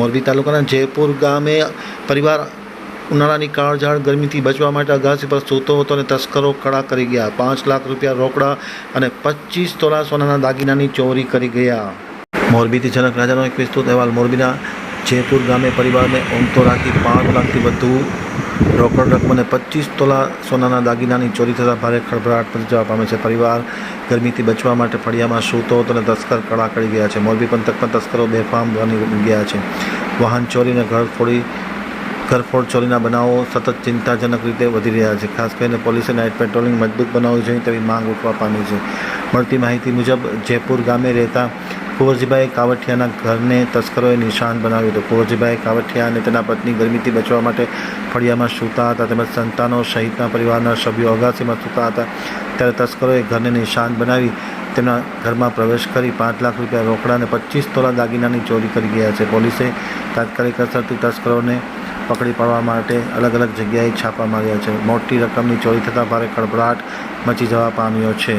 મોરબી તાલુકાના જયપુર ગામે પરિવાર ઉનાળાની કાળઝાળ ગરમીથી બચવા માટે અગાસી પર સૂતો હતો અને તસ્કરો કડા કરી ગયા. પાંચ લાખ રૂપિયા રોકડા અને પચીસ તોલા સોનાના દાગીનાની ચોરી કરી ગયા. મોરબીથી જનક રાજાનો એક વિસ્તૃત અહેવાલ. મોરબીના જયપુર ગામે પરિવારને ઓમતો રાખી પાંચ લાખથી વધુ રોકડ રકમ અને પચીસ તોલા સોનાના દાગીનાની ચોરી થતાં ભારે ખળભળાટ મચી જવા પામે છે. પરિવાર ગરમીથી બચવા માટે ફળિયામાં સૂતો હતો અને તસ્કર કડા કરી ગયા છે. મોરબી પંથકમાં તસ્કરો બેફામ બની ગયા છે. વાહન ચોરીને ઘર ફોડી ઘરફોડ ચોરીના બનાવો સતત ચિંતાજનક રીતે વધી રહ્યા છે. ખાસ કરીને પોલીસે નાઇટ પેટ્રોલિંગ મજબૂત બનાવવું જોઈએ તેવી માંગ ઉઠવા પામી છે. મળતી માહિતી મુજબ જયપુર ગામે રહેતા કુંવરજીભાઈ કાવઠિયાના ઘરને તસ્કરોએ નિશાન બનાવ્યું હતું. કુંવરજીભાઈ કાવઠિયા અને તેના પત્ની ગરમીથી બચવા માટે ફળિયામાં સૂતા હતા. તેમજ સંતાનો સહિતના પરિવારના સભ્યો અગાસીમાં સૂતા હતા. ત્યારે તસ્કરોએ ઘરને નિશાન બનાવી તેમના ઘરમાં પ્રવેશ કરી પાંચ લાખ રૂપિયા રોકડા અને પચીસ તોલા દાગીનાની ચોરી કરી ગયા છે. પોલીસે તાત્કાલિક અસરથી તસ્કરોને પકડી પાડવા માટે અલગ અલગ જગ્યાએ છાપા માર્યા છે. મોટી રકમની ચોરી થતાં ભારે ખળભળાટ મચી જવા પામ્યો છે.